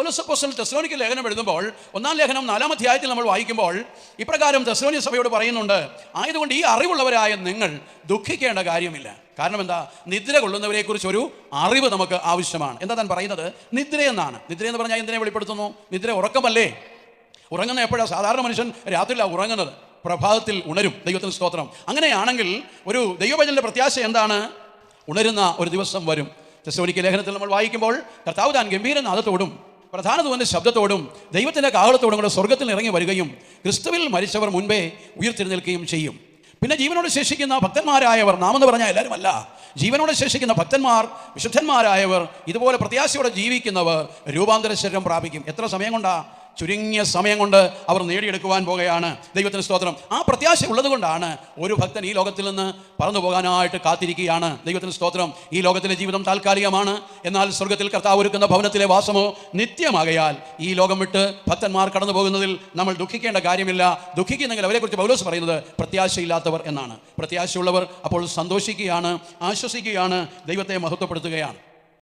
പൗലോസപ്പോസ്റ്റൽ തെസ്ലോനിക്ക് ലേഖനം എഴുതുമ്പോൾ ഒന്നാം ലേഖനം നാലാം അധ്യായത്തിൽ നമ്മൾ വായിക്കുമ്പോൾ ഇപ്രകാരം തെസ്ലോനി സഭയോട് പറയുന്നുണ്ട് ആയതുകൊണ്ട് ഈ അറിവുള്ളവരായ നിങ്ങൾ ദുഃഖിക്കേണ്ട കാര്യമില്ല. കാരണം എന്താ? നിദ്ര കൊള്ളുന്നവരെ ഒരു അറിവ് നമുക്ക് ആവശ്യമാണ്. എന്താ താൻ പറയുന്നത്? നിദ്ര എന്നാണ്. നിദ്ര എന്ന് പറഞ്ഞാൽ എന്തിനെ വെളിപ്പെടുത്തുന്നു? നിദ്ര ഉറക്കമല്ലേ? ഉറങ്ങുന്ന എപ്പോഴാണ് സാധാരണ മനുഷ്യൻ രാത്രിയിലാണ് ഉറങ്ങുന്നത്. പ്രഭാതത്തിൽ ഉണരും. ദൈവത്തിന് സ്തോത്രം. അങ്ങനെയാണെങ്കിൽ ഒരു ദൈവഭജന്റെ പ്രത്യാശ എന്താണ്? ഉണരുന്ന ഒരു ദിവസം വരും. തെസ്സോനിക്ക് ലേഖനത്തിൽ നമ്മൾ വായിക്കുമ്പോൾ കർത്താവ് താൻ ഗംഭീരനാഥത്തോടും പ്രധാന ദൂതന്റെ ശബ്ദത്തോടും ദൈവത്തിന്റെ കാഹളത്തോടും കൂടെ സ്വർഗത്തിൽ ഇറങ്ങി വരികയും ക്രിസ്തുവിൽ മരിച്ചവർ മുൻപേ ഉയർത്തെഴുന്നേൽക്കുകയും ചെയ്യും. പിന്നെ ജീവനോട് ശേഷിക്കുന്ന ഭക്തന്മാരായവർ നാമെന്ന് പറഞ്ഞാൽ എല്ലാവരും അല്ല ജീവനോട് ശേഷിക്കുന്ന ഭക്തന്മാർ വിശുദ്ധന്മാരായവർ ഇതുപോലെ പ്രത്യാശയോടെ ജീവിക്കുന്നവർ രൂപാന്തര ശരീരം പ്രാപിക്കും. എത്ര സമയം കൊണ്ടാ? ചുരുങ്ങിയ സമയം കൊണ്ട് അവർ നേടിയെടുക്കുവാൻ പോകുകയാണ് ദൈവത്തിന് സ്തോത്രം. ആ പ്രത്യാശ ഉള്ളതുകൊണ്ടാണ് ഒരു ഭക്തൻ ഈ ലോകത്തിൽ നിന്ന് പറന്നു പോകാനായിട്ട് കാത്തിരിക്കുകയാണ്. ദൈവത്തിന് സ്തോത്രം. ഈ ലോകത്തിലെ ജീവിതം താൽക്കാലികമാണ്. എന്നാൽ സ്വർഗത്തിൽ കർത്താവ് ഒരുക്കുന്ന ഭവനത്തിലെ വാസമോ നിത്യമാകയാൽ ഈ ലോകം വിട്ട് ഭക്തന്മാർ കടന്നു പോകുന്നതിൽ നമ്മൾ ദുഃഖിക്കേണ്ട കാര്യമില്ല. ദുഃഖിക്കുന്നെങ്കിൽ അവരെക്കുറിച്ച് പൗലോസ് പറയുന്നത് പ്രത്യാശയില്ലാത്തവർ എന്നാണ്. പ്രത്യാശയുള്ളവർ അപ്പോൾ സന്തോഷിക്കുകയാണ് ആശ്വസിക്കുകയാണ് ദൈവത്തെ മഹത്വപ്പെടുത്തുകയാണ്.